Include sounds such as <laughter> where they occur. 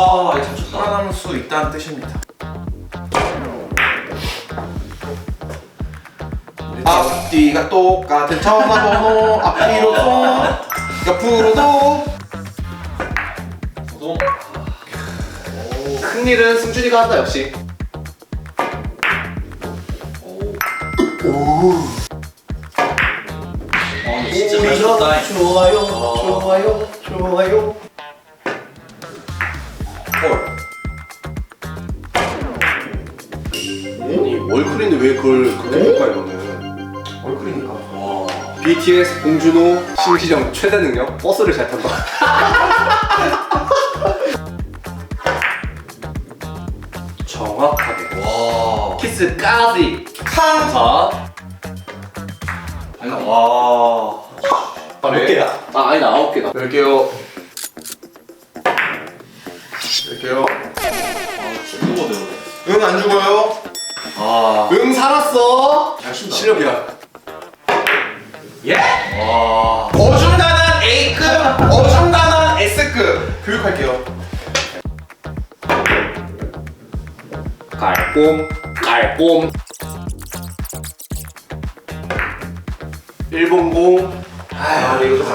와, 이거 참 좋다. 살아남을 수 있다는 뜻입니다. 앞뒤가 똑같은 전화번호 앞뒤로 도 옆으로도 도동. 큰 일은 승준이가 한다 역시. 어, 근데 진짜 잘 쳤다. 좋아요, 어. 좋아요, 좋아요. 아니 월클인데 왜 그걸 그렇게 볼까 이거는? 얼굴이니까. 와. BTS 봉준호 신시정 최대 능력 버스를 잘 탄다. <laughs> 정확하게. 와. 키스까지. 캉. 자. 아니, 와. 몇 개야? 아 아니다 아홉 개다. 열게요. 열게요. 아, 죽는 거네. 응 안 죽어요. 아. 응 살았어. 잘 친다. 실력이야. 예? 와. 어중간한 A급, 어중간한 S급 교육할게요. 깔꼼 깔꼼. 일본공. 아, 이거 좀